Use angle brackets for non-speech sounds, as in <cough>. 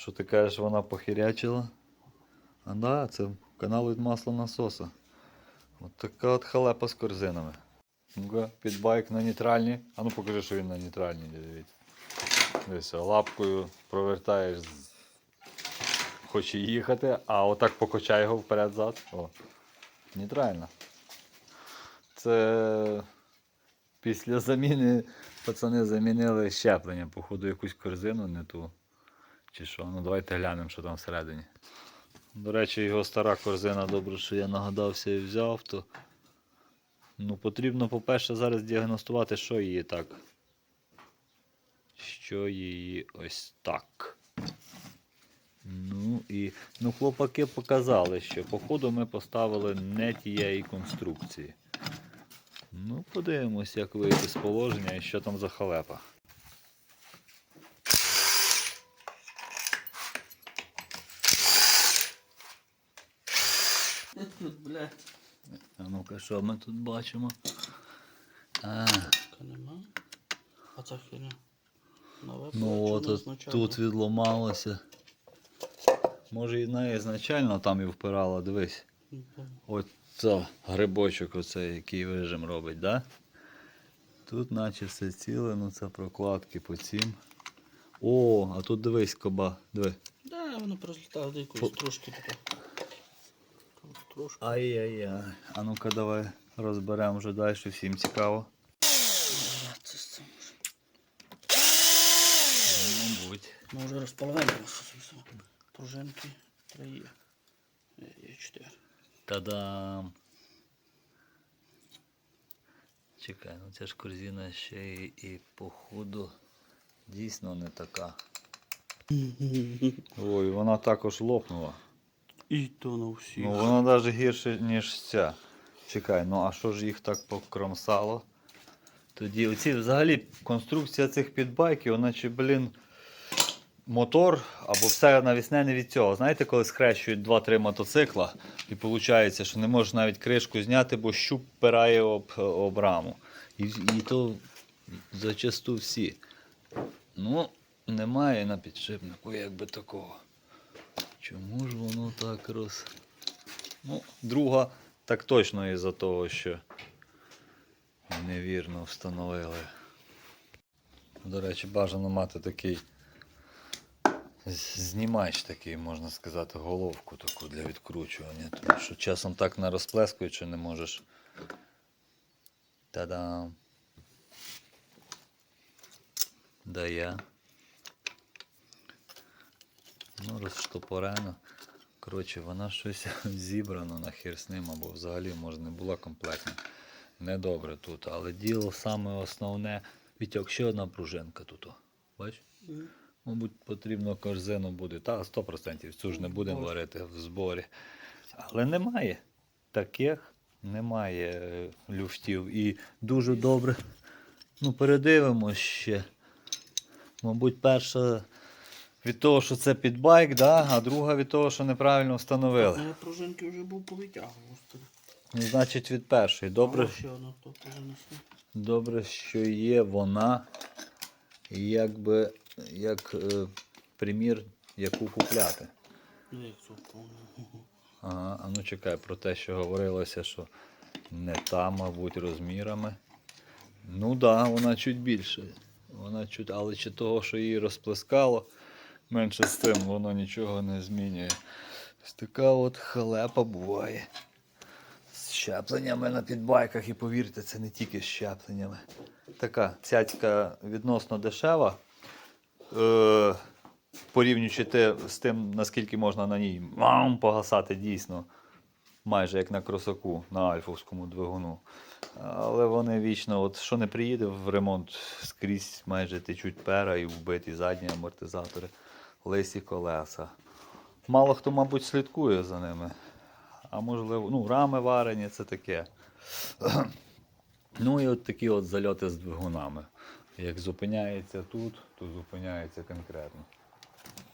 Що ти кажеш, вона похирячила? А да, це канал від маслонасоса. От така от халепа з корзинами. Ну-ка, підбайк на нейтральній. А ну покажи, що він на нейтральній, дивіться. Дивись, лапкою провертаєш, хоче їхати, а отак покачай його вперед-зад. О, нейтрально. Це після заміни пацани замінили щеплення, походу, якусь корзину не ту. Чи що? Ну давайте глянемо, що там всередині. До речі, його стара корзина, добре, що я нагадався і взяв, то ну, потрібно, по-перше, зараз діагностувати, що її так. Що її ось так. Ну і ну, хлопаки показали, що походу ми поставили не тієї конструкції. Ну, подивимось, як вийти з положення і що там за халепа. Бля, А ну-ка, що ми тут бачимо? А, така нема. А ця херня. Нове ну от, от тут відломалося. Може і вона ізначально там і впирала, дивись. Ну, то- От це грибочок оцей, який вижим робить, да? Тут наче все ціле, ну це прокладки по цим. О, а тут дивись, коба, диви. Да, воно прозлітало до якоїсь По- трошки таке. Трошки. Ай-яй-яй. А ну-ка давай розберемо вже далі, всім цікаво. Мабуть. Ми вже розполовинили щось. Пружинки три є. Є, Є чотири. Та-дам. Чекай, ну ця ж корзина ще і, і походу дійсно не така. <laughs> Ой, вона також лопнула. І то на всіх. Ну вона навіть гірше, ніж ця. Чекай, ну а що ж їх так покромсало? Тоді оці взагалі конструкція цих підбайків, наче, блін, мотор або все навісне не від цього. Знаєте, коли схрещують 2-3 мотоцикла, і виходить, що не можеш навіть кришку зняти, бо щуп пирає об, об раму. І, і то зачасту всі. Ну, немає на підшипнику якби такого. Чому ж так роз. Ну, друга так точно із-за того, що невірно встановили. До речі, бажано мати такий знімач такий, можна сказати, головку таку для відкручування. Тому що часом так не розплескуючи не можеш. Та-дам. Да я. Ну, розштопорено. Коротше, вона щось <laughs> зібрана на хер з ним, або взагалі може не була комплектна. Недобре тут. Але діло саме основне. Вітьок, ще одна пружинка тут. Бач? Мгм. Мабуть, потрібно корзину буде. Та 100% цю ж не будемо варити в зборі. Але немає таких, немає е, люфтів. І дуже добре. Ну, передивимось ще. Мабуть, перша від того, що це підбайк, да? а друга від того, що неправильно встановили. Я пружинки вже був повитягував. Ну, значить, від першої. Добре, Ще одна то добре, що є вона, якби як е, примір, яку купляти. Ну як це повно. Ага, а ну чекай про те, що говорилося, що не та, мабуть, розмірами. Ну так, да, вона чуть більше. Вона чуть, але чи того, що її розплескало, менше з тим воно нічого не змінює. Ось така от халепа буває. З щепленнями на підбайках, і повірте, це не тільки з щепленнями. Така цяцька відносно дешева. Е, порівнюючи те з тим, наскільки можна на ній мам, погасати дійсно, майже як на кросаку, на альфовському двигуну. Але вони вічно, от що не приїде в ремонт, скрізь майже течуть пера і вбиті задні амортизатори, лисі колеса. Мало хто, мабуть, слідкує за ними. А можливо, ну, рами варені, це таке. Ну і от такі от зальоти з двигунами. Як зупиняється тут, то зупиняється конкретно.